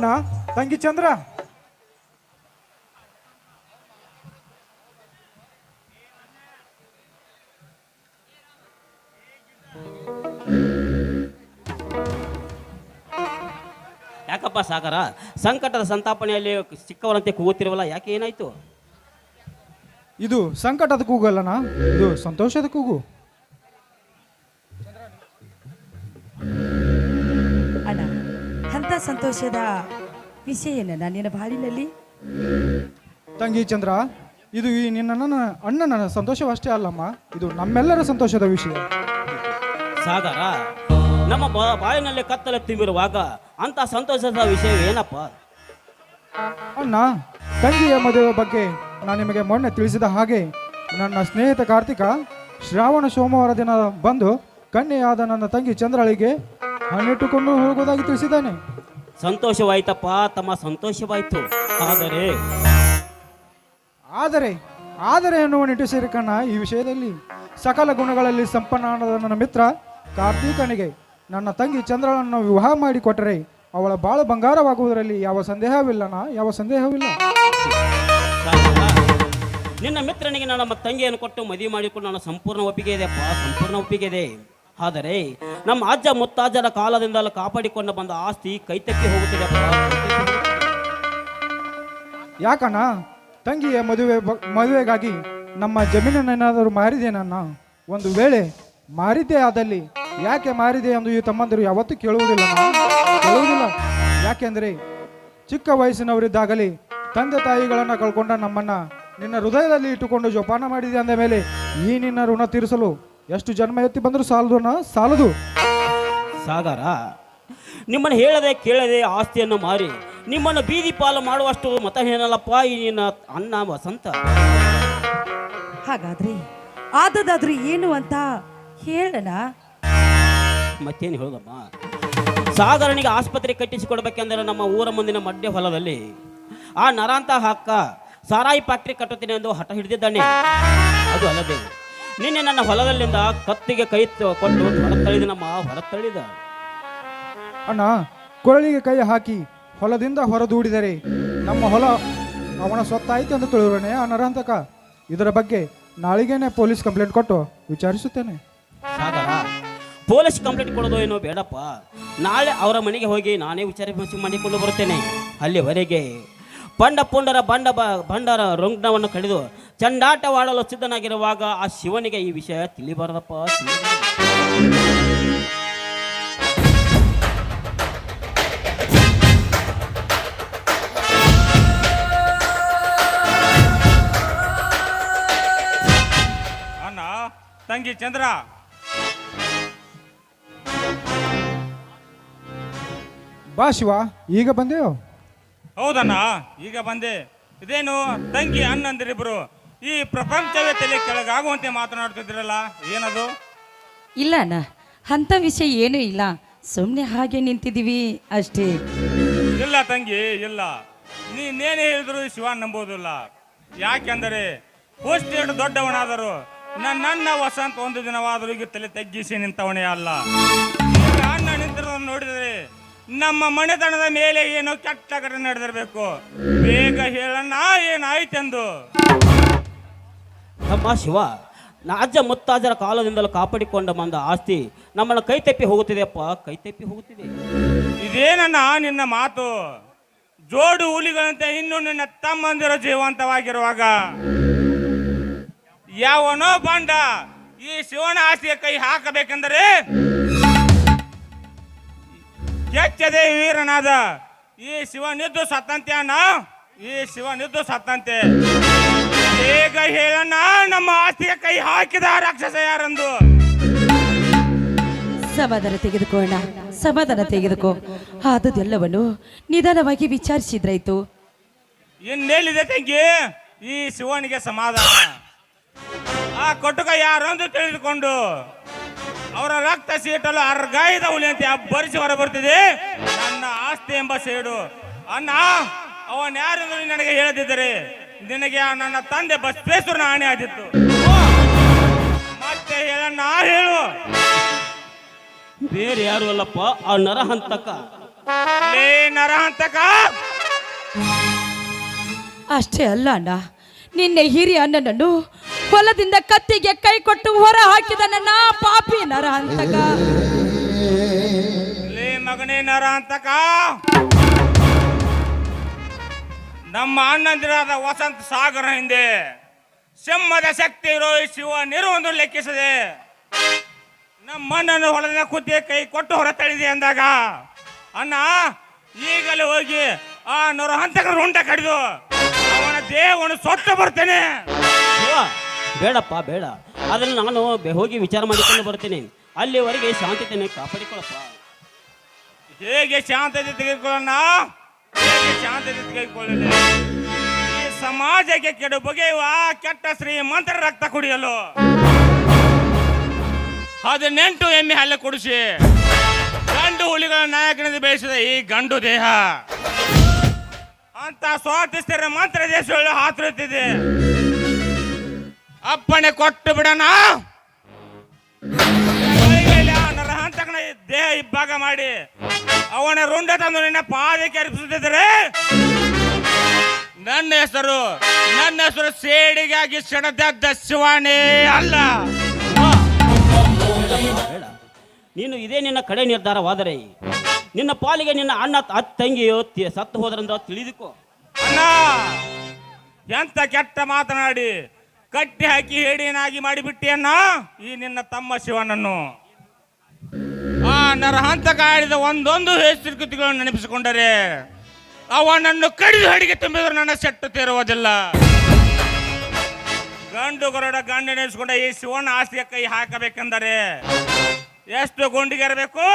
ಅಣ್ಣ ತಂಗಿ ಚಂದ್ರ. ಯಾಕಪ್ಪ ಸಾಗರ? ಸಂಕಟದ ಸಂತಾಪನೆಯಲ್ಲಿ ಚಿಕ್ಕವರಂತೆ ಕೂಗುತ್ತಿರುವಲ್ಲ ಯಾಕೆ ಏನಾಯ್ತು? ಇದು ಸಂಕಟದ ಕೂಗು ಕೂಗಲ್ಲಣ್ಣ ಇದು ಸಂತೋಷದ ಕೂಗು. ಸಂತೋಷದ ವಿಷಯ ನಿನ್ನ ಬಾಳಿನಲ್ಲಿ. ತಂಗಿ ಚಂದ್ರ ಇದು ಈ ನಿನ್ನ ನನ್ನ ಅಣ್ಣನ ಸಂತೋಷವಷ್ಟೇ ಅಲ್ಲಮ್ಮ ಇದು ನಮ್ಮೆಲ್ಲರ ಸಂತೋಷದ ವಿಷಯ. ಸಾಗರ ನಮ್ಮ ಬಾ- ಬಾಯಿನಲ್ಲಿ ಕತ್ತಲೆ ತುಂಬಿರುವಾಗ ಅಂತ ಸಂತೋಷದ ವಿಷಯ ಏನಪ್ಪ? ಅಣ್ಣ ತಂಗಿಯ ಮದುವೆ ಬಗ್ಗೆ ನಾನು ನಿಮಗೆ ಮೊನ್ನೆ ತಿಳಿಸಿದ ಹಾಗೆ ನನ್ನ ಸ್ನೇಹಿತ ಕಾರ್ತಿಕ ಶ್ರಾವಣ ಸೋಮವಾರ ದಿನ ಬಂದು ಕಣ್ಣೆಯಾದ ನನ್ನ ತಂಗಿ ಚಂದ್ರಳಿಗೆ ಹಣ್ಣಿಟ್ಟುಕೊಂಡು ಹೋಗುವುದಾಗಿ ತಿಳಿಸಿದ್ದಾನೆ. ಸಂತೋಷವಾಯ್ತಪ್ಪ ತಮ್ಮ ಸಂತೋಷವಾಯ್ತು. ಆದರೆ ಆದರೆ ಆದರೆ ಎನ್ನುವ ನಿಟ್ಟುಸಿರಿಕಣ್ಣ ಈ ವಿಷಯದಲ್ಲಿ ಸಕಲ ಗುಣಗಳಲ್ಲಿ ಸಂಪನ್ನಾದ ನನ್ನ ಮಿತ್ರ ಕಾರ್ತೀಕನಿಗೆ. ನನ್ನ ತಂಗಿ ಚಂದ್ರಳನ್ನು ವಿವಾಹ ಮಾಡಿಕೊಟ್ಟರೆ ಅವಳ ಬಾಳು ಬಂಗಾರವಾಗುವುದರಲ್ಲಿ ಯಾವ ಸಂದೇಹವಿಲ್ಲನ? ಯಾವ ಸಂದೇಹವಿಲ್ಲ? ನಿನ್ನ ಮಿತ್ರನಿಗೆ ನನ್ನ ತಂಗಿಯನ್ನು ಕೊಟ್ಟು ಮದುವೆ ಮಾಡಿಕೊಂಡು ನನ್ನ ಸಂಪೂರ್ಣ ಒಪ್ಪಿಗೆ ಇದೆಯಪ್ಪ ಸಂಪೂರ್ಣ ಒಪ್ಪಿಗೆ ಇದೆ. ಆದರೆ ನಮ್ಮ ಅಜ್ಜ ಮುತ್ತಾಜರ ಕಾಲದಿಂದಲೂ ಕಾಪಾಡಿಕೊಂಡು ಬಂದ ಆಸ್ತಿ ಕೈತಕ್ಕೆ ಹೋಗುತ್ತಿದೆ ಯಾಕಣ್ಣ? ತಂಗಿಯ ಮದುವೆ ಮದುವೆಗಾಗಿ ನಮ್ಮ ಜಮೀನನ್ನೇನಾದರೂ ಮಾರಿದೇನಣ್ಣ ಒಂದು ವೇಳೆ ಮಾರಿದೆ ಆದಲ್ಲಿ ಯಾಕೆ ಮಾರಿದೆ ಎಂದು ಈ ತಮ್ಮಂದಿರು ಯಾವತ್ತೂ ಕೇಳುವುದಿಲ್ಲ ಕೇಳುವುದಿಲ್ಲ. ಯಾಕೆಂದರೆ ಚಿಕ್ಕ ವಯಸ್ಸಿನವರಿದ್ದಾಗಲಿ ತಂದೆ ತಾಯಿಗಳನ್ನು ಕಳ್ಕೊಂಡ ನಮ್ಮನ್ನ ನಿನ್ನ ಹೃದಯದಲ್ಲಿ ಇಟ್ಟುಕೊಂಡು ಜೋಪಾನ ಮಾಡಿದೆ ಅಂದ ಮೇಲೆ ಈ ನಿನ್ನ ಋಣ ತೀರಿಸಲು ಎಷ್ಟು ಜನ್ಮ ಎತ್ತಿ ಬಂದ್ರು ಸಾಲದು ಅಣ್ಣ ಸಾಲದು. ಸಾಗರ ನಿಮ್ಮನ್ನು ಹೇಳದೆ ಕೇಳದೆ ಆಸ್ತಿಯನ್ನು ಮಾರಿ ನಿಮ್ಮನ್ನು ಬೀದಿ ಪಾಲು ಮಾಡುವಷ್ಟು ಮತಹೀನಲ್ಲಪ್ಪ ಈ ನಿನ್ನ ಅಣ್ಣ ವಸಂತ. ಹಾಗಾದ್ರೆ ಆದದಾದ್ರೂ ಏನು ಅಂತ ಹೇಳೋಣ. ಮತ್ತೇನು ಹೇಳುದಮ್ಮ? ಸಾಗರನಿಗೆ ಆಸ್ಪತ್ರೆ ಕಟ್ಟಿಸಿಕೊಡ್ಬೇಕೆಂದರೆ ನಮ್ಮ ಊರ ಮುಂದಿನ ಮಡ್ಯ ಹೊಲದಲ್ಲಿ. ಆ ನರಾಂತ ಹಾಕ ಸಾರಾಯಿ ಫ್ಯಾಕ್ಟ್ರಿ ಕಟ್ಟುತ್ತೇನೆ ಎಂದು ಹಠ ಹಿಡಿದಿದ್ದಾನೆ. ಅದು ಅಲ್ಲದೆ ನಿನ್ನೆ ನನ್ನ ಹೊಲದಲ್ಲಿಂದ ಕತ್ತಿಗೆ ಕೈ ತ- ಕೊಟ್ಟು ಹೊರತಳಿದ ನಮ್ಮ ಹೊರತಳಿದ ಅಣ್ಣ ಕೊರಳಿಗೆ ಕೈ ಹಾಕಿ ಹೊಲದಿಂದ ಹೊರದೂಡಿದರೆ ನಮ್ಮ ಹೊಲ ಅವನ ಸ್ವತ್ತಾಯ್ತು ಎಂದು ತಿಳಿದೋಣೆ ಆ ನರಹಂತಕ ಇದರ ಬಗ್ಗೆ ನಾಳಿಗೇನೆ ಪೊಲೀಸ್ ಕಂಪ್ಲೇಂಟ್ ಕೊಟ್ಟು ವಿಚಾರಿಸುತ್ತೇನೆ. ಸಾಗರ ಪೊಲೀಸ್ ಕಂಪ್ಲೇಂಟ್ ಕೊಡೋದು ಏನೋ ಬೇಡಪ್ಪ. ನಾಳೆ ಅವರ ಮನೆಗೆ ಹೋಗಿ ನಾನೇ ವಿಚಾರ ಮಾಡಿಕೊಂಡು ಬರುತ್ತೇನೆ. ಅಲ್ಲಿವರೆಗೆ ಪಂಡ ಪುಂಡರ ಬಂಡ ಬ ಭಂಡರ ರುಗ್ನವನ್ನು ಕಡಿದು ಚಂಡಾಟವಾಡಲು ಸಿದ್ಧನಾಗಿರುವಾಗ ಆ ಶಿವನಿಗೆ ಈ ವಿಷಯ ತಿಳಿಬಾರದಪ್ಪ ಅಣ್ಣ ತಂಗಿ ಚಂದ್ರ. ಬಾ ಶಿವ ಈಗ ಬಂದೆಯೋ? ಹೌದಣ್ಣ ಈಗ ಬಂದೆ. ಇದೇನು ತಂಗಿ ಅಣ್ಣಂದಿರಿಬ್ರು. ಈ ಪ್ರಪಂಚವೇ ತಲೆ ಕೆಳಗಾಗುವಂತೆ ಮಾತನಾಡ್ತಿದ್ರಲ್ಲ ಏನದು? ಇಲ್ಲ ಅಣ್ಣ ಅಂಥ ವಿಷಯ ಏನೂ ಇಲ್ಲ. ಸುಮ್ಮನೆ ಹಾಗೆ ನಿಂತಿದ್ದೀವಿ ಅಷ್ಟೇ. ಇಲ್ಲ ತಂಗಿ ಇಲ್ಲ. ನೀನೇನೇ ಹೇಳಿದ್ರು ಶಿವ ನಂಬೋದಿಲ್ಲ. ಯಾಕೆಂದರೆ ಎಷ್ಟು ದೊಡ್ಡವನಾದರು ನನ್ನ ವಸಂತ ಒಂದು ದಿನವಾದರೂ ಈಗ ತಲೆ ತಗ್ಗಿಸಿ ನಿಂತವನೇ ಅಲ್ಲ. ಈಗ ಅಣ್ಣ ನಿಂತಿರೋದನ್ನು ನೋಡಿದರೆ ನಮ್ಮ ಮನೆತನದ ಮೇಲೆ ಏನೋ ಕೆಟ್ಟ ಘಟನೆ ನಡೆದಿರಬೇಕು. ಬೇಗ ಹೇಳಣ್ಣ ಏನಾಯ್ತೆಂದು? ನಮ್ಮ ಶಿವ ರಾಜ್ಯ ಮುತ್ತಾಜರ ಕಾಲದಿಂದಲೂ ಕಾಪಾಡಿಕೊಂಡು ಬಂದ ಆಸ್ತಿ ನಮ್ಮನ್ನು ಕೈತಪ್ಪಿ ಹೋಗುತ್ತಿದೆಯಪ್ಪ ಕೈತಪ್ಪಿ ಹೋಗುತ್ತಿದೆ. ಇದೇನನ್ನ ನಿನ್ನ ಮಾತು? ಜೋಡು ಹುಲಿಗಳಂತೆ ಇನ್ನು ನಿನ್ನ ತಮ್ಮಂದಿರ ಜೀವಂತವಾಗಿರುವಾಗ. ಯಾವನೋ ಬಂಡ ಈ ಶಿವನ ಆಸ್ತಿಯ ಕೈ ಹಾಕಬೇಕೆಂದರೆ ಕೆಚ್ಚದೆ ವೀರನಾದ ಈ ಶಿವನಿದ್ದು ಸತ್ತಂತೆ ಅಣ್ಣ ಈ ಶಿವನಿದ್ದು ಸತ್ತಂತೆ. ಬೇಗ ಹೇಳಣ್ಣ ನಮ್ಮ ಆಸ್ತಿಗೆ ಕೈ ಹಾಕಿದ ರಾಕ್ಷಸ ಯಾರಂದು? ಸಮಾಧಾನ ತೆಗೆದುಕೋಣ ಸಮಾಧಾನ ತೆಗೆದುಕೋ. ಆದದೆಲ್ಲವನ್ನು ನಿಧಾನವಾಗಿ ವಿಚಾರಿಸಿದ್ರಾಯ್ತು. ಇನ್ನೇಲಿದೆ ತಂಗಿ ಈ ಶಿವನಿಗೆ ಸಮಾಧಾನ. ಆ ಕೊಟ್ಟುಕ ಯಾರಂದು ತಿಳಿದುಕೊಂಡು? ಅವರ ರಕ್ತ ಸೀಟಲು ಅರ್ಗಾಯದ ಹುಲಿ ಅಂತ ಅಬ್ಬರಿಸಿ ಹೊರ ಬರ್ತಿದೆ? ನನ್ನ ಆಸ್ತಿ ಎಂಬ ಸೇಡು. ಅಣ್ಣ ಅವನ್ ಯಾರು ನೀನು ನನಗೆ ಹೇಳದಿದ್ದರೆ ನಿನಗೆ ಆ ನನ್ನ ತಂದೆ ಬಸವೇಶ್ವರನ ಆಣೆ ಆದಿತ್ತು. ಮತ್ತೆ ಹೇಳಣ್ಣ ಹೇಳು. ಬೇರೆ ಯಾರು ಅಲ್ಲಪ್ಪ ಆ ನರಹಂತಕ? ಲೇ ನರ ಹಂತಕ ಅಷ್ಟೇ ಅಲ್ಲ ಅಣ್ಣ ನಿನ್ನೆ ಹಿರಿಯ ಅಣ್ಣನನ್ನು ಹೊಲದಿಂದ ಕತ್ತಿಗೆ ಕೈ ಕೊಟ್ಟು ಹೊರ ಹಾಕಿದ ನನ್ನ ಪಾಪಿ ನರ ಹಂತಕ. ಲೇ ಮಗನೇ ನರ ಹಂತಕ. ನಮ್ಮ ಅಣ್ಣಂದಿರಾದ ವಸಂತ ಸಾಗರ ಹಿಂದೆ ಸಿಂಹದ ಶಕ್ತಿ ಇರೋ ಈ ಶಿವ ನಿರುವೊಂದು ಲೆಕ್ಕಿಸದೆ ನಮ್ಮಣ್ಣನ ಹೊಲದ ಕುದ್ದೆ ಕೈ ಕೊಟ್ಟು ಹೊರ ತಳಿದೆ ಅಂದಾಗ ಅಣ್ಣ ಈಗಲೇ ಹೋಗಿ ಆ ನರ ಹಂತಕರ ಉಂಟ ಕಡಿದು ಅವನ ದೇಹವನ್ನು ಸೊಟ್ಟು ಬರ್ತೇನೆ. ಬೇಡಪ್ಪ, ಬೇಡ. ಅದನ್ನು ನಾನು ಹೋಗಿ ವಿಚಾರ ಮಾಡಿಕೊಂಡು ಬರ್ತೀನಿ ಅಲ್ಲಿವರೆಗೆ ಶಾಂತತೆಯನ್ನು ಕಾಪಾಡಿಕೊಳ್ಳಪ್ಪ. ಹೇಗೆ ಶಾಂತತೆ ತೆಗೆದುಕೊಳ್ಳೋಣ? ಹೇಗೆ ಶಾಂತತೆ ತೆಗೆದುಕೊಳ್ಳಲಿ ಈ ಸಮಾಜಕ್ಕೆ ಕೆಡು ಬಗೆಯುವ ಕೆಟ್ಟ ಶ್ರೀಮಂತರ ರಕ್ತ ಕುಡಿಯಲು. ಹದಿನೆಂಟು ಎಮ್ಮೆ ಹಲ್ಲೆ ಕುಡಿಸಿ ಗಂಡು ಹುಲಿಗಳ ನಾಯಕನಿಂದ ಬೇಯಿಸಿದ ಈ ಗಂಡು ದೇಹ. ಅಂತ ಸ್ವಾತಂತ್ರ್ಯ ಮಂತ್ರ ದೇಶಗಳು ಹಾತುತ್ತಿದೆ ಅಪ್ಪಣೆ ಕೊಟ್ಟು ಬಿಡೋಣ. ನರಹಂತಕನ ದೇಹ ಇಬ್ಬಾಗ ಮಾಡಿ ಅವನ ರುಂಡ ತಂದು ನಿನ್ನ ಪಾದಕ್ಕೆ ಅರ್ಪಿಸುತ್ತಿದ್ದರೆ ನನ್ನ ಹೆಸರು ನನ್ನ ಹೆಸರು ಸೇಡಿಗಾಗಿ ಸೆಣದದ್ದ ಶಿವಾಣಿ ಅಲ್ಲ. ಬೇಡ. ನೀನು ಇದೇ ನಿನ್ನ ಕಡೆ ನಿರ್ಧಾರವಾದರೆ ನಿನ್ನ ಪಾಲಿಗೆ ನಿನ್ನ ಅಣ್ಣ ಅತ್ ತಂಗಿಯೋ ತಿ- ಸತ್ತು ಹೋದ್ರಂದ್ರ ತಿಳಿದುಕೋ. ಅಣ್ಣ ಎಂತ ಕೆಟ್ಟ ಮಾತನಾಡಿ ಕಟ್ಟಿ ಹಾಕಿ ಹೇಡಿಯನಾಗಿ ಮಾಡಿಬಿಟ್ಟಿಯನ್ನ? ಈ ನಿನ್ನ ತಮ್ಮ ಶಿವನನ್ನು. ಆ ನರಹಂತಕ ಆಡಿದ ಒಂದೊಂದು ಹೆಸರುಕೃತಿಗಳನ್ನು ನೆನಪಿಸಿಕೊಂಡರೆ, ಅವನನ್ನು ಕಡಿದು ಹಡಿಗೆ ತುಂಬಿದ್ರು ನನ್ನ ಸೆಟ್ಟು ತೇರುವುದಿಲ್ಲ. ಗಂಡು ಗರುಡ ಗಂಡು ನೆನೆಸ್ಕೊಂಡ ಈ ಶಿವನ ಆಸ್ತಿಯ ಕೈ ಹಾಕಬೇಕೆಂದರೆ ಎಷ್ಟು ಗುಂಡಿಗೆ ಇರಬೇಕು?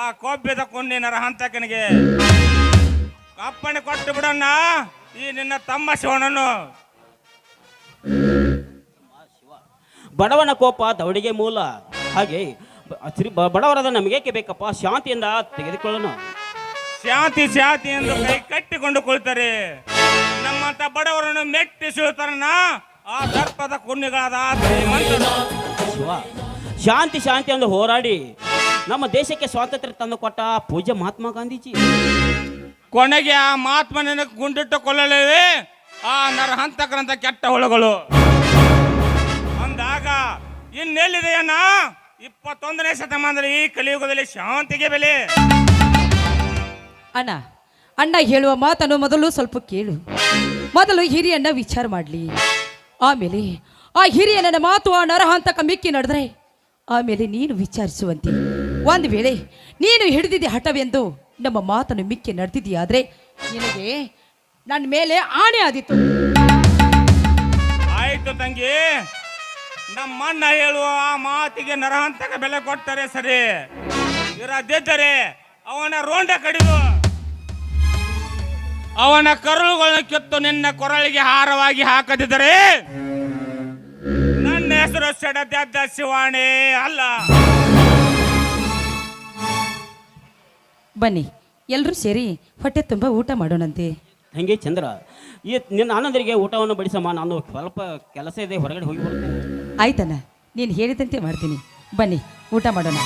ಆ ಕೊಬ್ಬಿದ ಕುಂಡಿ ನರಹಂತಕನಿಗೆ. ಅಪ್ಪಣೆ ಕೊಟ್ಟು ಬಿಡಣ್ಣ, ಈ ನಿನ್ನ ತಮ್ಮ ಶಿವನನ್ನು. ಬಡವನ ಕೋಪ ದವಡಿಗೆ ಮೂಲ. ಹಾಗೆ ಬಡವರದ ಶ್ರೀ ಬಡವರಾದ ನಮಗೇಕೆ ಬೇಕಪ್ಪ? ಶಾಂತಿಯಿಂದ ತೆಗೆದುಕೊಳ್ಳೋಣ. ಶಾಂತಿ ಶಾಂತಿ ಎಂದು ಕೈ ಕಟ್ಟಿಕೊಂಡು ಕುಳಿತರೆ. ನಮ್ಮಂತ ಬಡವರನ್ನು ಮೆಟ್ಟಿಸುತ್ತಾರನ್ನ ಆ ದರ್ಪದ ಕುಣ್ಣಿಗಳಾದ ಶಿವ ಶಾಂತಿ ಶಾಂತಿ ಎಂದು ಹೋರಾಡಿ ನಮ್ಮ ದೇಶಕ್ಕೆ ಸ್ವಾತಂತ್ರ್ಯ ತಂದು ಕೊಟ್ಟ ಪೂಜ್ಯ ಮಹಾತ್ಮ ಗಾಂಧೀಜಿ. ಕೊನೆಗೆ ಆ ಮಹಾತ್ಮನನ್ನು ಗುಂಡಿಟ್ಟು ಕೊಲ್ಲಲಿವೆ. ಆ ನರಹಂತಕರಂತ ಕೆಟ್ಟ ಹುಳುಗಳು. ಅಂದಾಗ ಇನ್ನೆಲ್ಲಿದೆಯನ್ನ ಇಪ್ಪತ್ತೊಂದನೇ ಶತಮಾನದಲ್ಲಿ ಈ ಕಲಿಯುಗದಲ್ಲಿ ಶಾಂತಿಗೆ ಬೆಲೆ. ಅಣ್ಣ ಅಣ್ಣ ಹೇಳುವ ಮಾತನ್ನು ಮೊದಲು ಸ್ವಲ್ಪ ಕೇಳು. ಮೊದಲು ಹಿರಿಯಣ್ಣ ವಿಚಾರ ಮಾಡಲಿ. ಆಮೇಲೆ ಆ ಹಿರಿಯಣ್ಣನ ಮಾತು ಆ ನರಹಂತಕ ಮಿಕ್ಕಿ ನಡೆದ್ರೆ, ಆಮೇಲೆ ನೀನು ವಿಚಾರಿಸುವಂತೆ. ಒಂದು ವೇಳೆ ನೀನು ಹಿಡಿದಿದ್ದೆ ಹಠವೆಂದು ನಮ್ಮ ಮಾತನ್ನು ಮಿಕ್ಕಿ ನಡೆದಿದೆಯಾದರೆ ನಿನಗೆ ನನ್ನ ಮೇಲೆ ಆಣೆ ಆದಿತ್ತು. ಆಯ್ತು ತಂಗಿ ನಮ್ಮಣ್ಣ ಹೇಳುವ ಆ ಮಾತಿಗೆ ನರಹಂತಕ ಬೆಲೆ ಕೊಡ್ತಾರೆ ಸರಿ. ಇರದಿದ್ದರೆ ಅವನ ರೋಂಡ ಕಡಿದು ಅವನ ಕರುಳುಗಳನ್ನು ಕಿತ್ತು ನಿನ್ನ ಕೊರಳಿಗೆ ಹಾರವಾಗಿ ಹಾಕದಿದ್ದರೆ? ನನ್ನ ಹೆಸರು ಸೆಡದ್ದ ಶಿವಾಣಿ ಅಲ್ಲ. ಬನ್ನಿ ಎಲ್ಲರೂ ಸೇರಿ ಹೊಟ್ಟೆ ತುಂಬ ಊಟ ಮಾಡೋಣಂತೆ. ಹಂಗೆ ಚಂದ್ರ? ಈ ನಿನ್ನ ಆನಂದರಿಗೆ ಊಟವನ್ನು ಬಡಿಸಮ್ಮ, ನಾನು ಸ್ವಲ್ಪ ಕೆಲಸ ಇದೆ, ಹೊರಗಡೆ ಹೋಗಿ ಬರ್ತೇನೆ ಆಯ್ತಣ್ಣ, ನೀನು ಹೇಳಿದಂತೆ ಮಾಡ್ತೀನಿ. ಬನ್ನಿ, ಊಟ ಮಾಡೋಣ.